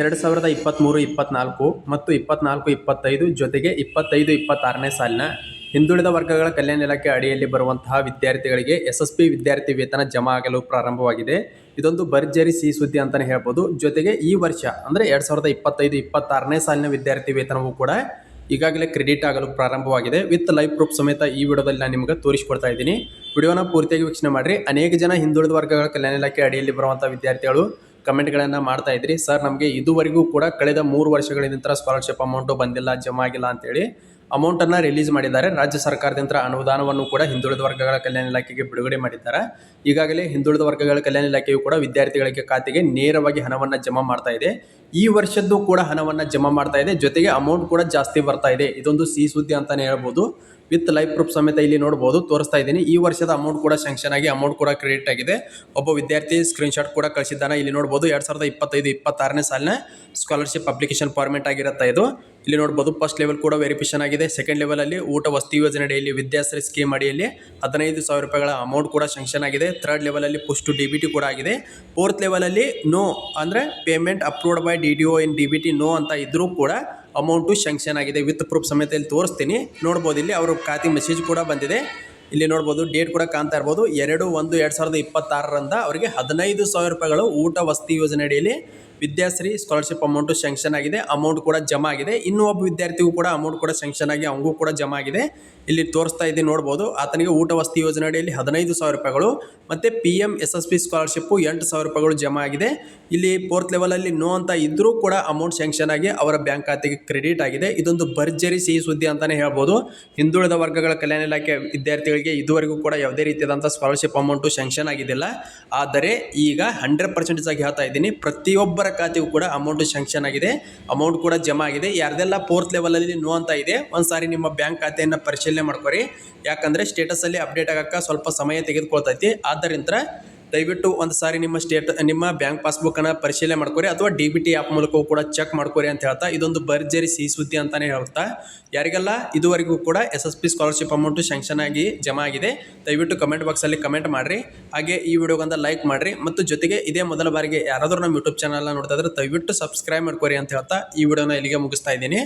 ಎರಡು ಸಾವಿರದ ಇಪ್ಪತ್ತ್ಮೂರು ಇಪ್ಪತ್ತ್ನಾಲ್ಕು ಮತ್ತು ಇಪ್ಪತ್ತ್ನಾಲ್ಕು ಇಪ್ಪತ್ತೈದು ಜೊತೆಗೆ ಇಪ್ಪತ್ತೈದು, ಇಪ್ಪತ್ತಾರನೇ ಸಾಲಿನ ಹಿಂದುಳಿದ ವರ್ಗಗಳ ಕಲ್ಯಾಣ ಇಲಾಖೆ ಅಡಿಯಲ್ಲಿ ಬರುವಂತಹ ವಿದ್ಯಾರ್ಥಿಗಳಿಗೆ ಎಸ್ ಎಸ್ ಪಿ ವಿದ್ಯಾರ್ಥಿ ವೇತನ ಜಮಾ ಆಗಲು ಪ್ರಾರಂಭವಾಗಿದೆ. ಇದೊಂದು ಭರ್ಜರಿ ಸಿಹಿ ಸುದ್ದಿ ಅಂತಲೇ ಹೇಳ್ಬೋದು. ಜೊತೆಗೆ ಈ ವರ್ಷ, ಅಂದರೆ ಎರಡು ಸಾವಿರದ ಇಪ್ಪತ್ತೈದು, ಇಪ್ಪತ್ತಾರನೇ ಸಾಲಿನ ವಿದ್ಯಾರ್ಥಿ ವೇತನವೂ ಕೂಡ ಈಗಾಗಲೇ ಕ್ರೆಡಿಟ್ ಆಗಲು ಪ್ರಾರಂಭವಾಗಿದೆ. ವಿತ್ ಲೈವ್ ಪ್ರೂಫ್ ಸಮೇತ ಈ ವಿಡಿಯೋದಲ್ಲಿ ನಾನು ನಿಮಗೆ ತೋರಿಸ್ಕೊಡ್ತಾ ಇದ್ದೀನಿ. ವಿಡಿಯೋನ ಪೂರ್ತಿಯಾಗಿ ವೀಕ್ಷಣೆ ಮಾಡಿರಿ. ಅನೇಕ ಜನ ಹಿಂದುಳಿದ ವರ್ಗಗಳ ಕಲ್ಯಾಣ ಇಲಾಖೆ ಅಡಿಯಲ್ಲಿ ಬರುವಂಥ ವಿದ್ಯಾರ್ಥಿಗಳು ಕಮೆಂಟ್ಗಳನ್ನು ಮಾಡ್ತಾ ಇದ್ರಿ. ಸರ್, ನಮಗೆ ಇದುವರೆಗೂ ಕೂಡ ಕಳೆದ ಮೂರು ವರ್ಷಗಳಿಂದ ಸ್ಕಾಲರ್ಶಿಪ್ ಅಮೌಂಟು ಬಂದಿಲ್ಲ, ಜಮಾ ಆಗಿಲ್ಲ ಅಂತೇಳಿ ಅಮೌಂಟನ್ನು ರಿಲೀಸ್ ಮಾಡಿದ್ದಾರೆ. ರಾಜ್ಯ ಸರ್ಕಾರದಿಂದ ಅನುದಾನವನ್ನು ಕೂಡ ಹಿಂದುಳಿದ ವರ್ಗಗಳ ಕಲ್ಯಾಣ ಇಲಾಖೆಗೆ ಬಿಡುಗಡೆ ಮಾಡಿದ್ದಾರೆ. ಈಗಾಗಲೇ ಹಿಂದುಳಿದ ವರ್ಗಗಳ ಕಲ್ಯಾಣ ಇಲಾಖೆಯು ಕೂಡ ವಿದ್ಯಾರ್ಥಿಗಳಿಗೆ ಖಾತೆಗೆ ನೇರವಾಗಿ ಹಣವನ್ನು ಜಮಾ ಮಾಡ್ತಾ ಇದೆ. ಈ ವರ್ಷದ್ದು ಕೂಡ ಹಣವನ್ನು ಜಮಾ ಮಾಡ್ತಾ ಇದೆ. ಜೊತೆಗೆ ಅಮೌಂಟ್ ಕೂಡ ಜಾಸ್ತಿ ಬರ್ತಾ ಇದೆ. ಇದೊಂದು ಸಿಹಿ ಸುದ್ದಿ ಅಂತಾನೆ ಹೇಳ್ಬೋದು. ವಿತ್ ಲೈಫ್ ಪ್ರೂಫ್ ಸಮೇತ ಇಲ್ಲಿ ನೋಡ್ಬೋದು, ತೋರಿಸ್ತಾ ಇದ್ದೀನಿ. ಈ ವರ್ಷದ ಅಮೌಂಟ್ ಕೂಡ ಸ್ಯಾಂಕ್ಷನ್ ಆಗಿ ಅಮೌಂಟ್ ಕೂಡ ಕ್ರೆಡಿಟ್ ಆಗಿದೆ. ಒಬ್ಬ ವಿದ್ಯಾರ್ಥಿ ಸ್ಕ್ರೀನ್ಶಾಟ್ ಕೂಡ ಕಳಿಸಿದ್ದಾನೆ. ಇಲ್ಲಿ ನೋಡ್ಬೋದು, ಎರಡು ಸಾವಿರದ ಇಪ್ಪತ್ತೈದು, ಇಪ್ಪತ್ತಾರನೇ ಸಾಲಿನ ಸ್ಕಾಲರ್ಶಿಪ್ ಅಪ್ಲಿಕೇಶನ್ ಫಾರ್ಮೆಟ್ ಆಗಿರುತ್ತೆ ಇದು. ಇಲ್ಲಿ ನೋಡ್ಬೋದು ಫಸ್ಟ್ ಲೆವೆಲ್ ಕೂಡ ವೆರಿಫಿಕೇಶನ್ ಆಗಿದೆ. ಸೆಕೆಂಡ್ ಲೆವೆಲಲ್ಲಿ ಊಟ ವಸ್ತಿ ಯೋಜನೆ ಅಡಿಯಲ್ಲಿ ವಿದ್ಯಾಶ್ರೀ ಸ್ಕೀಮ್ ಅಡಿಯಲ್ಲಿ ಹದಿನೈದು ಸಾವಿರ ರೂಪಾಯಿಗಳ ಅಮೌಂಟ್ ಕೂಡ ಸ್ಯಾಂಕ್ಷನ್ ಆಗಿದೆ. ಥರ್ಡ್ ಲೆವೆಲಲ್ಲಿ ಪುಷ್ಟು ಡಿ ಬಿ ಟಿ ಕೂಡ ಆಗಿದೆ. ಫೋರ್ತ್ ಲೆವೆಲಲ್ಲಿ ನೋ ಅಂದರೆ payment approved by D D O in D no ಅಂತ ಇದ್ರೂ ಕೂಡ ಅಮೌಂಟು ಶಂಕ್ಷನ್ ಆಗಿದೆ. ವಿತ್ ಪ್ರೂಫ್ ಸಮೇತ ಇಲ್ಲಿ ತೋರಿಸ್ತೀನಿ. ನೋಡ್ಬೋದು ಇಲ್ಲಿ ಅವ್ರ ಖಾತೆ ಮೆಸೇಜ್ ಕೂಡ ಬಂದಿದೆ. ಇಲ್ಲಿ ನೋಡ್ಬೋದು ಡೇಟ್ ಕೂಡ ಕಾಣ್ತಾ ಇರ್ಬೋದು. ಎರಡು ಒಂದು ಎರಡು ಸಾವಿರದ ಇಪ್ಪತ್ತಾರರಿಂದ ಅವರಿಗೆ ಹದಿನೈದು ಸಾವಿರ ರೂಪಾಯಿಗಳು ಊಟ ವಸ್ತಿ ಯೋಜನೆ ಅಡಿಯಲ್ಲಿ ವಿದ್ಯಾಶ್ರೀ ಸ್ಕಾಲರ್ಶಿಪ್ ಅಮೌಂಟು ಸ್ಯಾಂಕ್ಷನ್ ಆಗಿದೆ ಅಮೌಂಟ್ ಕೂಡ ಜಮಾ ಆಗಿದೆ. ಇನ್ನೂ ಒಬ್ಬ ವಿದ್ಯಾರ್ಥಿಗೂ ಕೂಡ ಅಮೌಂಟ್ ಕೂಡ ಸ್ಯಾಂಕ್ಷನ್ ಆಗಿ ಅವಂಗೂ ಕೂಡ ಜಮಾ ಆಗಿದೆ. ಇಲ್ಲಿ ತೋರಿಸ್ತಾ ಇದ್ದೀನಿ ನೋಡ್ಬೋದು. ಆತನಿಗೆ ಊಟ ವಸತಿ ಯೋಜನೆ ಅಡಿಯಲ್ಲಿ ಹದಿನೈದು ಸಾವಿರ ರೂಪಾಯಿಗಳು, ಮತ್ತು P M S S P scholarship ಎಂಟು ಸಾವಿರ ರೂಪಾಯಿಗಳು ಜಮಾ ಆಗಿದೆ. ಇಲ್ಲಿ ಫೋರ್ತ್ ಲೆವೆಲಲ್ಲಿ ನೋ ಅಂತ ಇದ್ದರೂ ಕೂಡ ಅಮೌಂಟ್ ಸ್ಯಾಂಕ್ಷನ್ ಆಗಿ ಅವರ ಬ್ಯಾಂಕ್ ಖಾತೆಗೆ ಕ್ರೆಡಿಟ್ ಆಗಿದೆ. ಇದೊಂದು ಭರ್ಜರಿ ಸಿಹಿ ಸುದ್ದಿ ಅಂತಲೇ ಹೇಳ್ಬೋದು. ಹಿಂದುಳಿದ ವರ್ಗಗಳ ಕಲ್ಯಾಣ ಇಲಾಖೆ ವಿದ್ಯಾರ್ಥಿಗಳಿಗೆ ಇದುವರೆಗೂ ಕೂಡ ಯಾವುದೇ ರೀತಿಯಾದಂಥ ಸ್ಕಾಲರ್ಶಿಪ್ ಅಮೌಂಟು ಸ್ಯಾಂಕ್ಷನ್ ಆಗಿದ್ದಿಲ್ಲ. ಆದರೆ ಈಗ ಹಂಡ್ರೆಡ್ ಪರ್ಸೆಂಟೇಜ್ ಆಗಿ ಹೇಳ್ತಾ ಇದ್ದೀನಿ. ಪ್ರತಿಯೊಬ್ಬರ ಖಾತೆಗೂ ಕೂಡ ಅಮೌಂಟ್ ಸ್ಯಾಂಕ್ಷನ್ ಆಗಿದೆ. ಅಮೌಂಟ್ ಕೂಡ ಜಮಾ ಆಗಿದೆ. ಯಾರ್ದೆಲ್ಲ ಫೋರ್ತ್ ಲೆವೆಲಲ್ಲಿ ನೋ ಅಂತ ಇದೆ, ಒಂದ್ಸಾರಿ ನಿಮ್ಮ ಬ್ಯಾಂಕ್ ಖಾತೆಯನ್ನು ಪರಿಶೀಲನೆ ಮಾಡ್ಕೊರಿ. ಯಾಕಂದರೆ ಸ್ಟೇಟಸಲ್ಲಿ ಅಪ್ಡೇಟ್ ಆಗೋಕ್ಕೆ ಸ್ವಲ್ಪ ಸಮಯ ತೆಗೆದುಕೊಳ್ತೈತಿ. ಆದ್ದರಿಂದ ದಯವಿಟ್ಟು ಒಂದು ಸಾರಿ ನಿಮ್ಮ ಸ್ಟೇಟ್, ನಿಮ್ಮ ಬ್ಯಾಂಕ್ ಪಾಸ್ಬುಕ್ಕನ್ನು ಪರಿಶೀಲನೆ ಮಾಡ್ಕೊರಿ ಅಥವಾ ಡಿ ಬಿ ಟಿ ಆ್ಯಪ್ ಮೂಲಕವೂ ಕೂಡ ಚೆಕ್ ಮಾಡ್ಕೊರಿ ಅಂತ ಹೇಳ್ತಾ, ಇದೊಂದು ಭರ್ಜರಿ ಸಿಹಿ ಸುದ್ದಿ ಅಂತಲೇ ಹೇಳ್ತಾ. ಯಾರಿಗೆಲ್ಲ ಇದುವರೆಗೂ ಕೂಡ S S P scholarship amount sanction ಆಗಿ ಜಮಾ ಆಗಿದೆ, ದಯವಿಟ್ಟು ಕಮೆಂಟ್ ಬಾಕ್ಸಲ್ಲಿ ಕಮೆಂಟ್ ಮಾಡಿರಿ. ಹಾಗೆ ಈ ವಿಡಿಯೋಗೊಂದು ಲೈಕ್ ಮಾಡಿರಿ. ಮತ್ತು ಜೊತೆಗೆ ಇದೇ ಮೊದಲ ಬಾರಿಗೆ ಯಾರಾದರೂ ನಮ್ಮ ಯೂಟ್ಯೂಬ್ ಚಾನಲ್ನ ನೋಡ್ತಾ ಇದ್ರೆ ದಯವಿಟ್ಟು ಸಬ್ಸ್ಕ್ರೈಬ್ ಮಾಡ್ಕೊರಿ ಅಂತ ಹೇಳ್ತಾ, ಈ ವಿಡಿಯೋನ ಇಲ್ಲಿಗೆ ಮುಗಿಸ್ತಾ ಇದ್ದೀನಿ.